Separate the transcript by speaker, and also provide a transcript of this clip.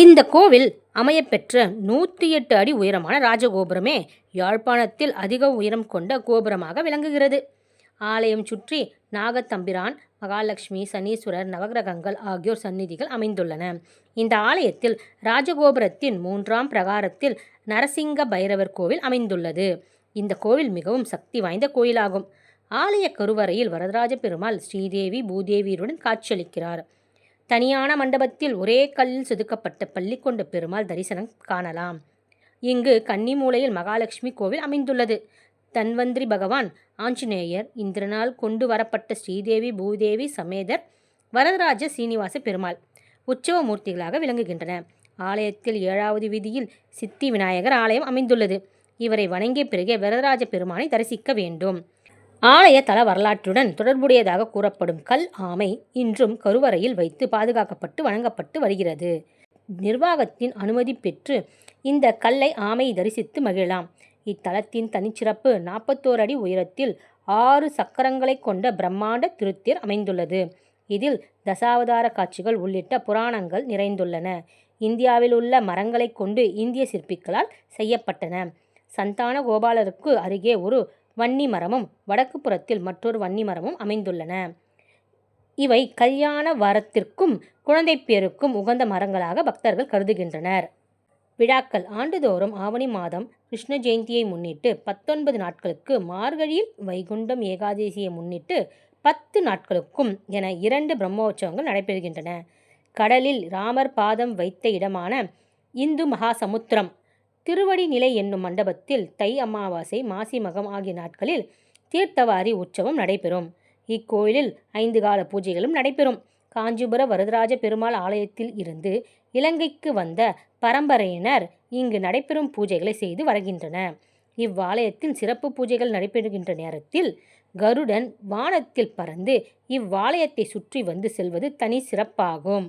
Speaker 1: இந்த கோவில் அமையப்பெற்ற நூற்றி எட்டு அடி உயரமான ராஜகோபுரமே யாழ்ப்பாணத்தில் அதிக உயரம் கொண்ட கோபுரமாக விளங்குகிறது. ஆலயம் சுற்றி நாகத்தம்பிரான், மகாலட்சுமி, சனீஸ்வரர், நவக்கிரகங்கள் ஆகியோர் சந்நிதிகள் அமைந்துள்ளன. இந்த ஆலயத்தில் ராஜகோபுரத்தின் மூன்றாம் பிரகாரத்தில் நரசிங்க பைரவர் கோவில் அமைந்துள்ளது. இந்த கோவில் மிகவும் சக்தி வாய்ந்த கோயிலாகும். ஆலய கருவறையில் வரதராஜ பெருமாள், ஸ்ரீதேவி, பூதேவியருடன் காட்சியளிக்கிறார். தனியான மண்டபத்தில் ஒரே கல்லில் செதுக்கப்பட்ட பள்ளிக்கொண்ட பெருமாள் தரிசனம் காணலாம். இங்கு கன்னிமூலையில் மகாலட்சுமி கோவில் அமைந்துள்ளது. தன்வந்திரி பகவான், ஆஞ்சநேயர், இந்திரனால் கொண்டு வரப்பட்ட ஸ்ரீதேவி, பூதேவி சமேதர் வரதராஜ சீனிவாச பெருமாள் உற்சவ மூர்த்திகளாக விளங்குகின்றன. ஆலயத்தில் ஏழாவது வீதியில் சித்தி விநாயகர் ஆலயம் அமைந்துள்ளது. இவரை வணங்கிய பிறகே வரதராஜ பெருமானை தரிசிக்க வேண்டும். ஆலய தல வரலாற்றுடன் தொடர்புடையதாக கூறப்படும் கல் ஆமை இன்றும் கருவறையில் வைத்து பாதுகாக்கப்பட்டு வணங்கப்பட்டு வருகிறது. நிர்வாகத்தின் அனுமதி பெற்று இந்த கல்லை ஆமை தரிசித்து மகிழலாம். இத்தலத்தின் தனிச்சிறப்பு நாற்பத்தோரு அடி உயரத்தில் ஆறு சக்கரங்களைக் கொண்ட பிரம்மாண்ட திருத்தேர் அமைந்துள்ளது. இதில் தசாவதார காட்சிகள் உள்ளிட்ட புராணங்கள் நிறைந்துள்ளன. இந்தியாவில் உள்ள மரங்களைக் கொண்டு இந்திய சிற்பிகளால் செய்யப்பட்டன. சந்தான கோபாலருக்கு அருகே ஒரு வன்னி மரமும், வடக்கு புறத்தில் மற்றொரு வன்னி மரமும் அமைந்துள்ளன. இவை கல்யாண வரத்திற்கும், குழந்தைப்பேறுக்கும் உகந்த மரங்களாக பக்தர்கள் கருதுகின்றனர். விழாக்கள் ஆண்டுதோறும் ஆவணி மாதம் கிருஷ்ண ஜெயந்தியை முன்னிட்டு பத்தொன்பது நாட்களுக்கு, மார்கழியில் வைகுண்டம் ஏகாதசியை முன்னிட்டு பத்து நாட்களுக்கும் என இரண்டு பிரம்மோற்சவங்கள் நடைபெறுகின்றன. கடலில் ராமர் பாதம் வைத்த இடமான இந்து மகாசமுத்திரம் திருவடிநிலை என்னும் மண்டபத்தில் தை அமாவாசை, மாசி மகம் ஆகிய நாட்களில் தீர்த்தவாரி உற்சவம் நடைபெறும். இக்கோயிலில் ஐந்து கால பூஜைகளும் நடைபெறும். காஞ்சிபுர வரதராஜ பெருமாள் ஆலயத்தில் இருந்து இலங்கைக்கு வந்த பரம்பரையினர் இங்கு நடைபெறும் பூஜைகளை செய்து வருகின்றன இவ்வாலயத்தில் சிறப்பு பூஜைகள் நடைபெறுகின்ற நேரத்தில் கருடன் வானத்தில் பறந்து இவ்வாலயத்தை சுற்றி வந்து செல்வது தனி சிறப்பாகும்.